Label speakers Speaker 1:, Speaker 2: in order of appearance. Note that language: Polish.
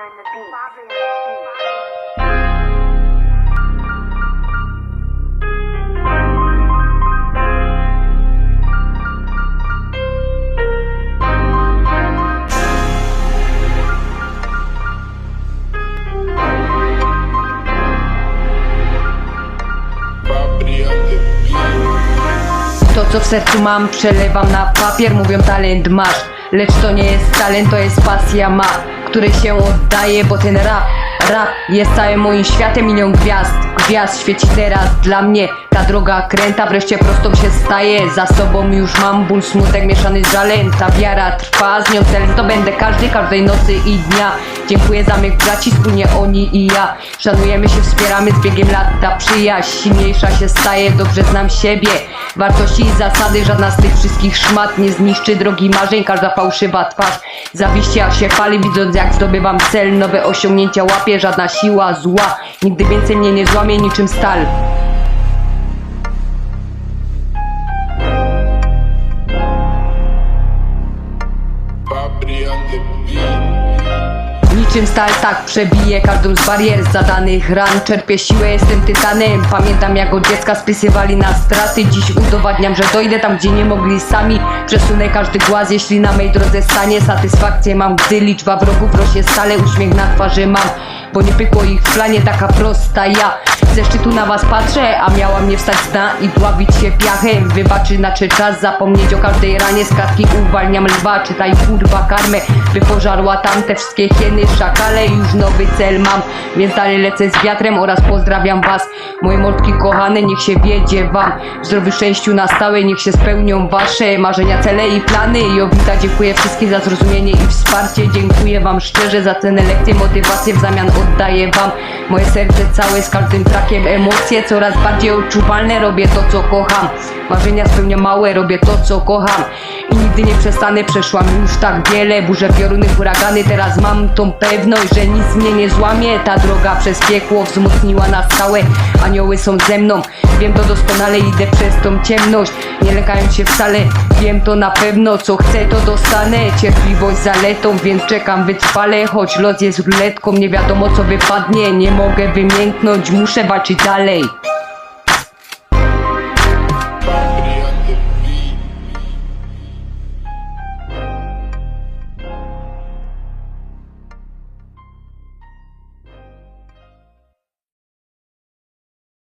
Speaker 1: To co w sercu mam przelewam na papier Mówią talent masz. Lecz to nie jest talent, to jest pasja ma Której się oddaje, bo ten rap Rap jest całym moim światem Milion gwiazd, gwiazd świeci teraz dla mnie. Ta droga kręta, wreszcie prostą się staje. Za sobą już mam ból, smutek mieszany z żalem Ta wiara trwa, z nią cel zdobędę każdy, każdej nocy i dnia Dziękuję za mych braci, wspólnie oni i ja. Szanujemy się, wspieramy z biegiem lat. Ta przyjaźń silniejsza się staje, dobrze znam siebie. Wartości i zasady, żadna z tych wszystkich szmat Nie zniszczy drogi marzeń, każda fałszywa twarz Zawiści jak się pali, widząc jak zdobywam cel. Nowe osiągnięcia łapię, żadna siła zła Nigdy więcej mnie nie złamie niczym stal Niczym stal tak przebiję każdą z barier zadanych ran. Czerpię siłę, jestem tytanem. Pamiętam jak od dziecka spisywali na straty. Dziś udowadniam, że dojdę tam gdzie nie mogli sami. Przesunę każdy głaz, jeśli na mej drodze stanie. Satysfakcję mam, gdy liczba wrogów rośnie stale Uśmiech na twarzy mam, bo nie pykło ich w planie Taka prosta ja ze szczytu na was patrzę A miała mnie wstać z dna i dławić się piachem Wybaczy znaczy czas zapomnieć o każdej ranie. Z klatki uwalniam lwa, czytaj kurwa karmę By pożarła tamte wszystkie hieny, szakale Już nowy cel mam, więc dalej lecę z wiatrem Oraz pozdrawiam was, moje mordki kochane Niech się wiedzie wam, w zdrowiu szczęściu na stałe Niech się spełnią wasze marzenia, cele i plany. Jowita dziękuję wszystkim za zrozumienie i wsparcie. Dziękuję wam szczerze za cenę lekcje, motywację W zamian oddaję wam. Moje serce całe z każdym trakiem Emocje coraz bardziej odczuwalne Robię to co kocham. Marzenia spełniam małe, robię to co kocham. I nigdy nie przestanę, przeszłam już tak wiele. Burze, pioruny, huragany Teraz mam tą pewność, że nic mnie nie złamie. Ta droga przez piekło wzmocniła nas całe. Anioły są ze mną Wiem to doskonale, idę przez tą ciemność. Nie lękając się wcale Wiem to na pewno, co chcę to dostanę. Cierpliwość zaletą, więc czekam wytrwale. Choć los jest ruletką, nie wiadomo co wypadnie. Nie mogę wymięknąć, muszę walczyć dalej